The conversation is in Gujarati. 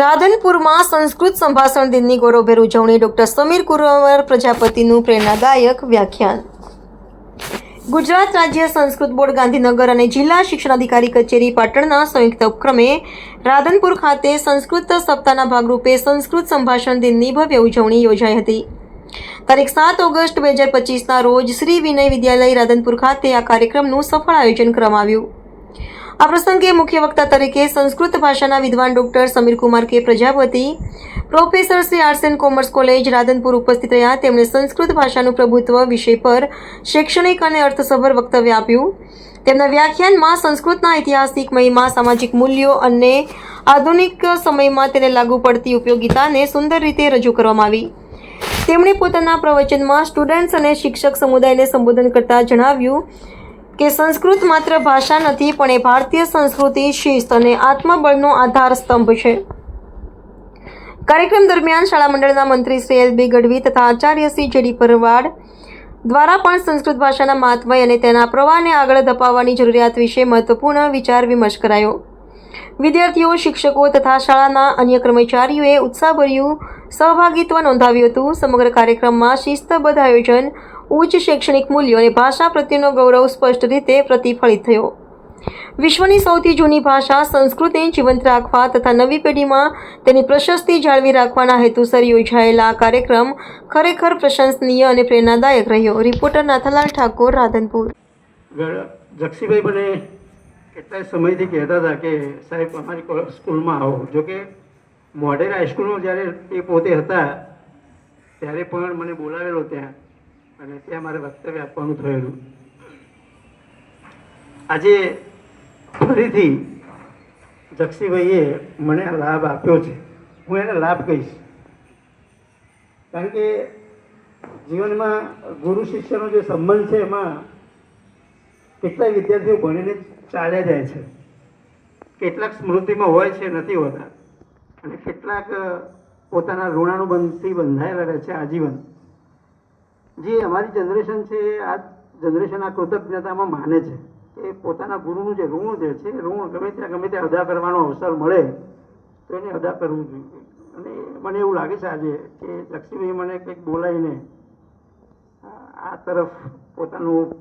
રાધનપુરમાં સંસ્કૃત સંભાષણ દિનની ગૌરવભેર ઉજવણી ડોક્ટર સમીર કુરવર, પ્રજાપતિનું પ્રેરણાદાયક વ્યાખ્યાન. ગુજરાત રાજ્ય સંસ્કૃત બોર્ડ ગાંધીનગર અને જિલ્લા શિક્ષણાધિકારી કચેરી પાટણના સંયુક્ત ઉપક્રમે રાધનપુર ખાતે સંસ્કૃત સપ્તાહના ભાગરૂપે સંસ્કૃત સંભાષણ દિનની ભવ્ય ઉજવણી યોજાઈ હતી. તારીખ સાત ઓગસ્ટ બે હજાર પચીસના રોજ શ્રી વિનય વિદ્યાલય રાધનપુર ખાતે આ કાર્યક્રમનું સફળ આયોજન કરવામાં આવ્યું. આ પ્રસંગે મુખ્ય વક્તા તરીકે સંસ્કૃત ભાષાના વિદ્વાન doctor Samir Kumar K Prajapati, professor Shri arts and commerce college Radhanpur ઉપસ્થિત રહ્યા. તેમણે સંસ્કૃત ભાષાનું પ્રભુત્વ વિષય પર શૈક્ષણિક અને અર્થસભર વક્તવ્ય આપ્યું. તેમના વ્યાખ્યાનમાં સંસ્કૃતના ઐતિહાસિક મહિમા સામાજિક મૂલ્યો અને આધુનિક સમયમાં તેને લાગુ પડતી ઉપયોગિતાને સુંદર રીતે રજૂ કરવામાં આવી. તેમણે પોતાના પ્રવચનમાં સ્ટુડન્ટ્સ અને શિક્ષક સમુદાયને સંબોધન કરતા જણાવ્યું કે સંસ્કૃત માત્ર ભાષા નથી, પણ એ ભારતીય સંસ્કૃતિ, શિસ્ત અને આત્મબળનો આધાર સ્તંભ છે. કાર્યક્રમ દરમિયાન શાળા મંડળના મંત્રી શ્રી એલ બી ગઢવી તથા આચાર્ય શ્રી જેડી પરવાડ દ્વારા પણ સંસ્કૃત ભાષાના મહત્વ અને તેના પ્રવાહને આગળ ધપાવવાની જરૂરિયાત વિશે મહત્વપૂર્ણ વિચાર વિમર્શ કરાયો. વિદ્યાર્થીઓ, શિક્ષકો તથા શાળાના અન્ય કર્મચારીઓએ ઉત્સાહભર્યું સહભાગિત્વ નોંધાવ્યું હતું. સમગ્ર કાર્યક્રમમાં શિસ્તબદ્ધ આયોજન, ઉચ્ચ શૈક્ષણિક મૂલ્યો અને ભાષા પ્રત્યેનો ગૌરવ સ્પષ્ટ રીતે પ્રતિફલિત થયો. વિશ્વની સૌથી જૂની ભાષા સંસ્કૃતને જીવંત રાખવા તથા નવી પેઢીમાં તેની પ્રશસ્તિ જાળવી રાખવાના હેતુસર યોજાયેલા આ કાર્યક્રમ ખરેખર પ્રશંસનીય અને પ્રેરણાદાયક રહ્યો. રિપોર્ટર નાથાલાલ ઠાકોર, રાધનપુર. જક્ષીભાઈ મને કેટલાય સમયથી કહેતા હતા કે, સાહેબ, અમારી સ્કૂલમાં આવો. જોકે મોડેલ હાઈસ્કૂલમાં જ્યારે એ પોતે હતા, ત્યારે પણ મને બોલાવેલો ત્યાં અને ત્યાં મારે વક્તવ્ય આપવાનું થયેલું. આજે ફરીથી જક્ષીભાઈએ મને લાભ આપ્યો છે. હું એને લાભ કહીશ. કારણ કે જીવનમાં ગુરુ શિષ્યનો જે સંબંધ છે એમાં કેટલાય વિદ્યાર્થીઓ ભણીને ચાલ્યા જાય છે. કેટલાક સ્મૃતિમાં હોય છે, નથી હોતા. અને કેટલાક પોતાના ઋણાનુબંધથી બંધાયેલા રહે છે આજીવન. જે અમારી જનરેશન છે, આ જનરેશન આ કૃતજ્ઞતામાં માને છે કે પોતાના ગુરુનું જે ઋણ જે છે એ ઋણ ગમે ત્યાં ગમે ત્યાં અદા કરવાનો અવસર મળે, તો એને અદા કરવું જોઈએ. અને મને એવું લાગે છે આજે કે લક્ષ્મીભાઈ મને કંઈક બોલાવીને, આ તરફ પોતાનું